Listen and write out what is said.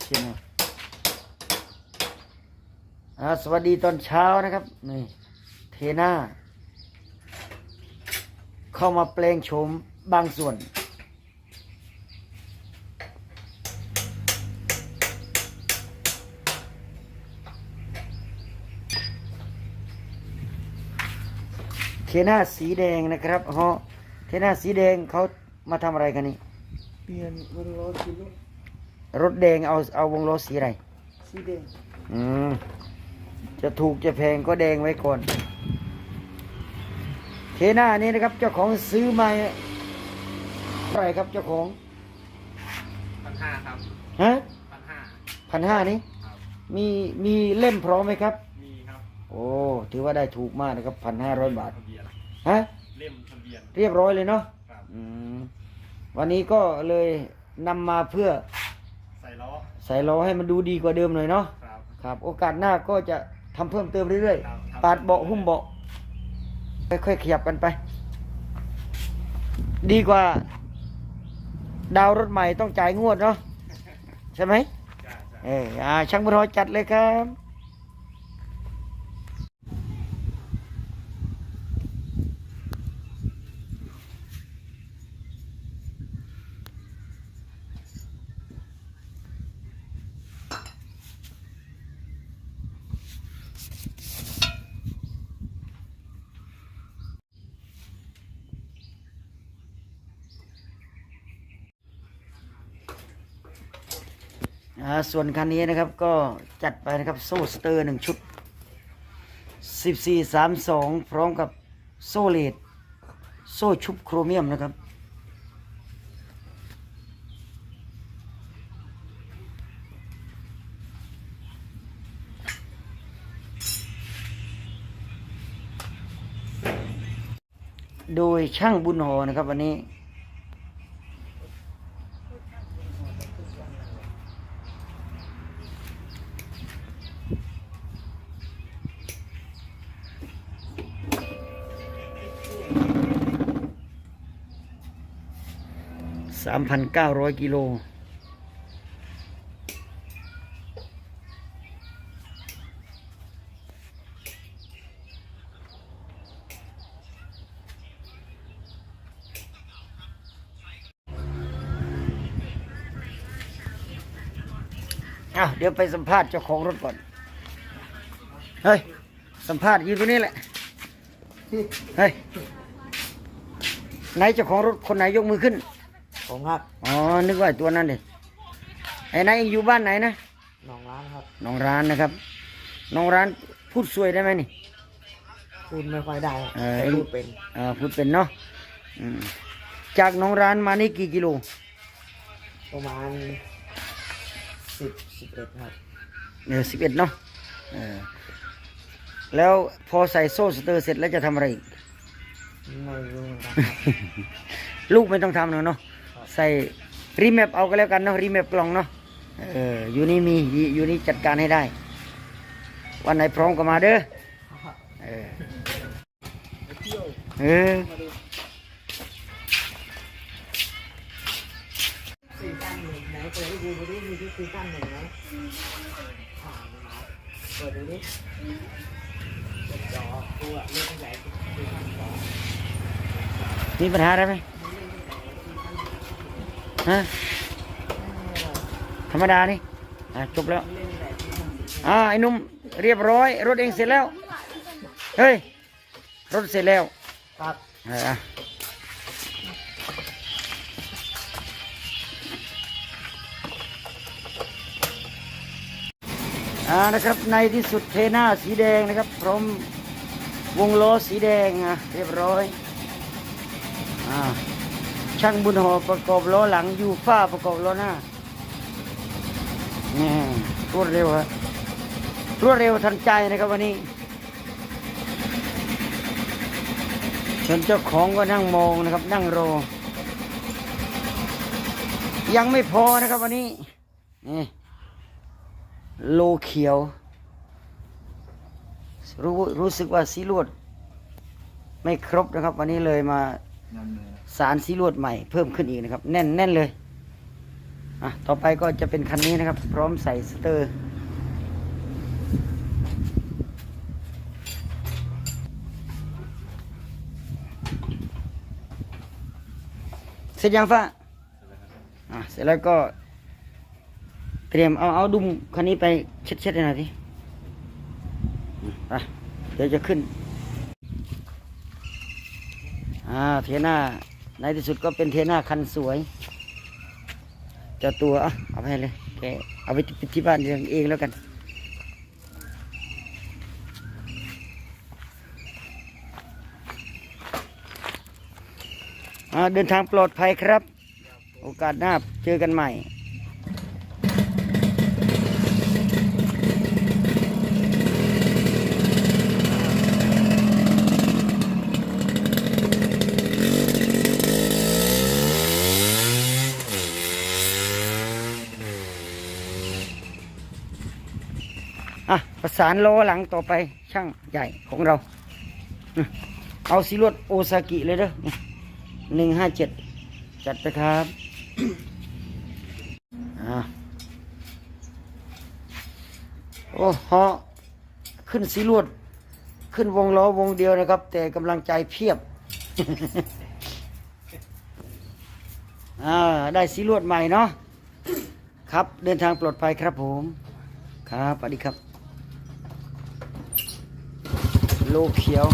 เทียน่าอ่าสวัสดีตอนเช้านะครับ นี่ เทน่า เข้ามาแปลงโฉมบางส่วน เทน่าสีแดงนะครับฮะเทน่าสีแดงเขามาทำอะไรกันนี่ เปลี่ยนวงล้อสีลูก รถแดงเอาเอาวงล้อสีอะไร สีแดง อืม จะถูกจะแพงก็แดงไว้ก่อนเทน่านี่นะครับ เจ้าของซื้อมาเท่าไหร่ครับเจ้าของพันห้าครับฮะพันห้าพันห้านี้ ครับ มีมีเล่มพร้อมไหมครับ มีครับโอ้ถือว่าได้ถูกมากนะครับพันห้าร้อยบาททะเบียนฮะเล่มทะเบียนเรียบร้อยเลยเนาะครับ อืมวันนี้ก็เลยนำมาเพื่อใส่ล้อ ใส่ล้อให้มันดูดีกว่าเดิมหน่อยเนาะครับครับ โอกาสหน้าก็จะทำเพิ่มเติมเรื่อยครับๆ ปาดเบาะหุ้มเบาะค่อยๆขยับกันไป ดีกว่า ดาวรถใหม่ต้องจ่ายงวดเนาะใช่ไหมใช่ใช่ เอออ่าช่างบุญรอจัดเลยครับ ส่วนคันนี้นะครับก็จัดไปนะครับโซ่สเตอร์หนึ่งชุด 14 32 พร้อมกับโซ่เลดโซ่ชุบโครเมียมนะครับ โดยช่างบุญหอนะครับวันนี้ 3,900กิโล อ้าว เดี๋ยวไปสัมภาษณ์เจ้าของรถก่อน เฮ้ย สัมภาษณ์อยู่ตรงนี้แหละ เฮ้ย ไหนเจ้าของรถคนไหนยกมือขึ้น ของครับอ๋อนึกว่าไอ้ตัวนั้นดิไอ้นายเองอยู่บ้านไหนนะหนองร้านครับน้องร้านนะครับน้องร้านพูดสวยได้ไหมนี่พูดไม่ค่อยได้ครับเออแต่พูดเป็นเออพูดเป็นเนาะอืมจากน้องร้านมานี่กี่กิโลประมาณสิบสิบเอ็ดครับเออสิบเอ็ดเนาะเออแล้วพอใส่โซ่สเตอร์เสร็จแล้วจะทำอะไรอีกไม่รู้เหมือนกันลูกไม่ต้องทำเนาะเนาะ ใส่รีแมปเอาก็แล้วกันเนาะรีแมปกล่องเนาะเอออยู่นี่มีอยู่นี่จัดการให้ได้ วันไหนพร้อมก็มาเด้อเออเออซีซั่นหนึ่งไหนเปิดให้ดูดูดิมีที่ซีซั่นหนึ่งไหมอ่าเปิดดูดิจอตัวเลือกตั้งแต่ซีซั่นสองมีปัญหาอะไรไหม ฮะธรรมดานี่อะจบแล้วอ่าไอ้หนุ่มเรียบร้อย รถเองเสร็จแล้ว เฮ้ย รถเสร็จแล้ว ครับเอออะอ่านะครับในที่สุดเทน่าสีแดงนะครับ พร้อมวงล้อสีแดงอะเรียบร้อยอ่า ช่างบุญหอประกอบล้อหลังยูฟ้าประกอบล้อหน้านี่รวดเร็วครับรวดเร็วทันใจนะครับวันนี้ส่วนเจ้าของก็นั่งมองนะครับ นั่งรอ ยังไม่พอนะครับวันนี้นี่โลเขียว รู้รู้สึกว่าสีลวด ไม่ครบนะครับ วันนี้เลยมา สารสีลวดใหม่เพิ่มขึ้นอีกนะครับ แน่นแน่นเลยอะต่อไปก็จะเป็นคันนี้นะครับ พร้อมใส่สเตอร์ เสร็จยังฟ้าอะเสร็จแล้วก็ เตรียมเอาเอาดุมคันนี้ไปเช็ดเช็ดหน่อยทีอืมไปเดี๋ยวจะขึ้นอ่าเทน่า ในที่สุดก็เป็นเทน่าคันสวย เจ้าตัวเอาไปเลยแกเอาไปที่บ้านเองเองแล้วกัน เดินทางปลอดภัยครับ โอกาสหน้าเจอกันใหม่ อะประสานล้อหลังต่อไปช่างใหญ่ของเรา เอาสีลวดโอซากิเลยเด้อหนึ่งห้าเจ็ดจัดไปครับอโอ้เหาะขึ้นสีลวด ขึ้นวงล้อวงเดียวนะครับ แต่กำลังใจเพียบอ่าได้สีลวดใหม่เนาะครับ เดินทางปลอดภัยครับผม ครับสวัสดีครับ โลเขียว